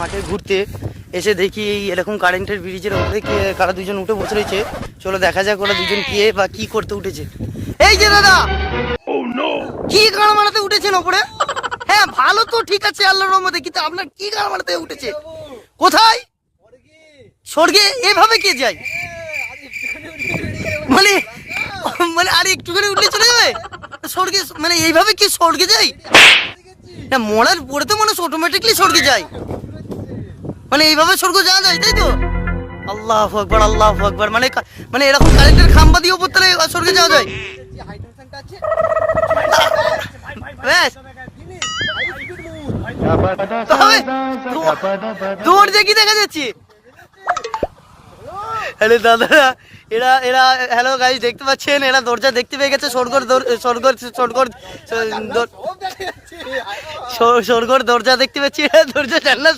মাঠে ঘুরতে এসে দেখি এই এরকম কারেন্টের ব্রিজের উপরে কে কারা দুজন উঠে বসে রয়েছে। চলো দেখা যাক ওরা দুজন কে বা কি করতে উঠেছে। এই যে দাদা! কি গান মারাতে উঠেছেন ওপরে? হ্যাঁ ভালো তো ঠিক আছে আল্লাহর রহমতে কিন্তু আপনার কি গান মারাতে উঠেছে? কোথায়? স্বর্গে? এভাবে কে যায়? মানে মানে আর একটুখানি উঠলে চলে যাবে? স্বর্গে মানে এইভাবে কি স্বর্গে যাই না মরার পরে তো মানুষ অটোমেটিকলি স্বর্গে যায়। মানে এইভাবে স্বর্গ যাওয়া যায়, তাই তো? আল্লাহ আকবার আল্লাহ আকবার। মানে মানে এরকম কারেন্টের খাম্বা দিয়ে উপর তলায় স্বর্গে যাওয়া যায়? ব্যাস। তবে দৌ- কি দেখা যাচ্ছে? হ্যালো দাদা এরা এরা হ্যালো গাইজ দেখতে পাচ্ছেন? এরা দরজা দেখতে পেয়ে গেছে স্বর্গর স্বর্গর দর- স্বর্গর দরজা দেখতে পাচ্ছি, এরা দরজা জানলা